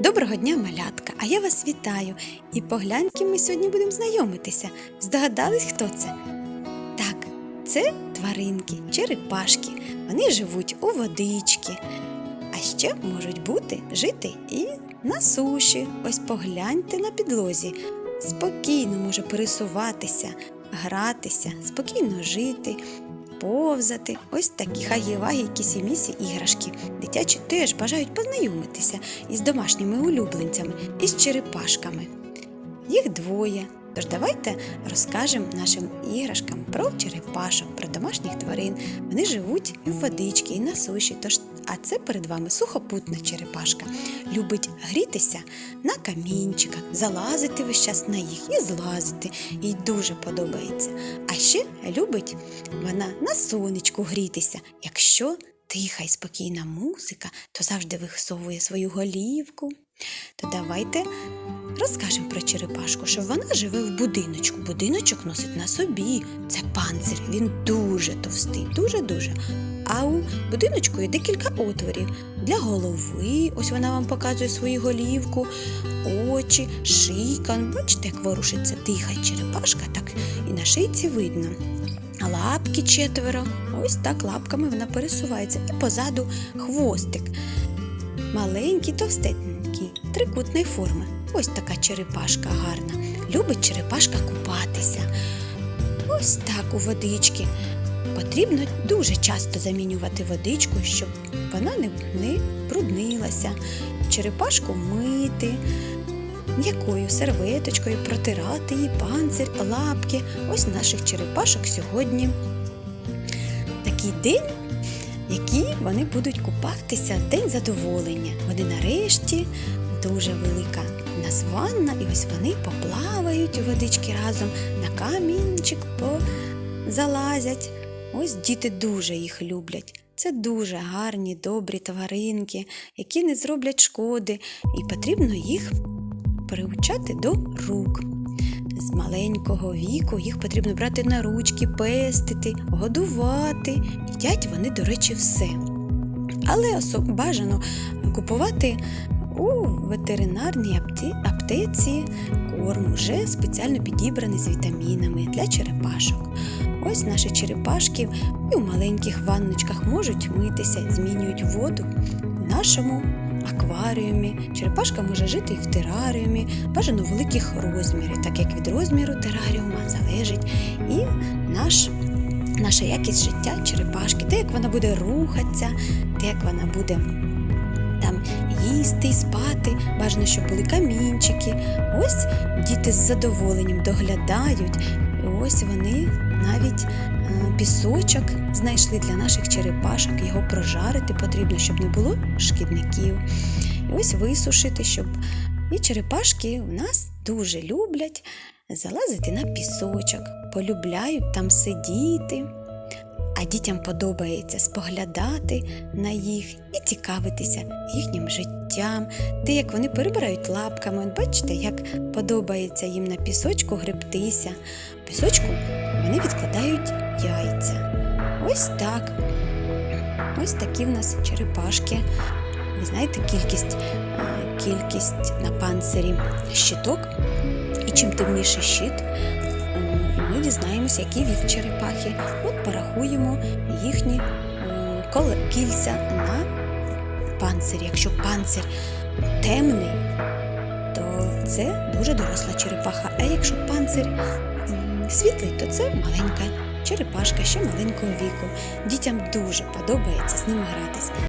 Доброго дня, малятка! А я вас вітаю. І поглянь, ким ми сьогодні будемо знайомитися. Здогадались, хто це? Так, це тваринки, черепашки. Вони живуть у водички. А ще можуть бути жити і на суші. Ось погляньте на підлозі. Спокійно може пересуватися, гратися, спокійно жити, повзати. Ось такі хаєвагі кісімісі іграшки. Дитячі теж бажають познайомитися із домашніми улюбленцями, із черепашками. Їх двоє. Тож давайте розкажемо нашим іграшкам про черепашок, про домашніх тварин. Вони живуть і в водичці, і на суші. Тож, а це перед вами сухопутна черепашка. Любить грітися на камінчиках, залазити весь час на їх і злазити. Їй дуже подобається. А ще любить вона на сонечку грітися. Якщо тиха і спокійна музика, то завжди висовує свою голівку. То давайте розкажемо про черепашку, що вона живе в будиночку. Будиночок носить на собі. Це панцир. Він дуже товстий, дуже-дуже. А у будиночку є декілька отворів для голови. Ось вона вам показує свою голівку, очі, шийка. Бачите, як ворушиться дихає черепашка, так і на шийці видно. Лапки четверо. Ось так лапками вона пересувається. І позаду хвостик. Маленький, товстенький, трикутної форми. Ось така черепашка гарна. Любить черепашка купатися. Ось так у водички. Потрібно дуже часто замінювати водичку, щоб вона не, бруднилася. Черепашку мити, м'якою серветочкою протирати її панцир, лапки. Ось наших черепашок сьогодні такий день, який вони будуть купатися день задоволення. Вони нарешті дуже велика нас ванна, і ось вони поплавають у водички разом, на камінчик залазять. Ось діти дуже їх люблять. Це дуже гарні, добрі тваринки, які не зроблять шкоди, і потрібно їх приучати до рук. З маленького віку їх потрібно брати на ручки, пестити, годувати. Їдять вони, до речі, все. Але бажано купувати у ветеринарній апте... аптеці корм, уже спеціально підібраний з вітамінами для черепашок. Ось наші черепашки і у маленьких ванночках можуть митися, змінюють воду у нашому акваріумі. Черепашка може жити і в тераріумі, бажано великих розмірів, так як від розміру тераріума залежить і наш, наша якість життя черепашки, те, як вона буде рухатися, те, як вона буде там їсти і спати, бажано, щоб були камінчики. Ось діти з задоволенням доглядають. І ось вони навіть е, пісочок знайшли для наших черепашок. Його прожарити потрібно, щоб не було шкідників. І ось висушити, щоб і черепашки у нас дуже люблять залазити на пісочок, полюбляють там сидіти. А дітям подобається споглядати на їх і цікавитися їхнім життям, те, як вони перебирають лапками. От бачите, як подобається їм на пісочку гребтися. Пісочку вони відкладають яйця. Ось так. Ось такі в нас черепашки. Ви знаєте, кількість, кількість на панцирі щиток. І чим темніший щит, ми дізнаємося, який вік черепахи. От порахуємо їхні кільця на панцирі. Якщо панцир темний, то це дуже доросла черепаха. А якщо панцир світлий, то це маленька черепашка ще маленького віку. Дітям дуже подобається з ними гратись.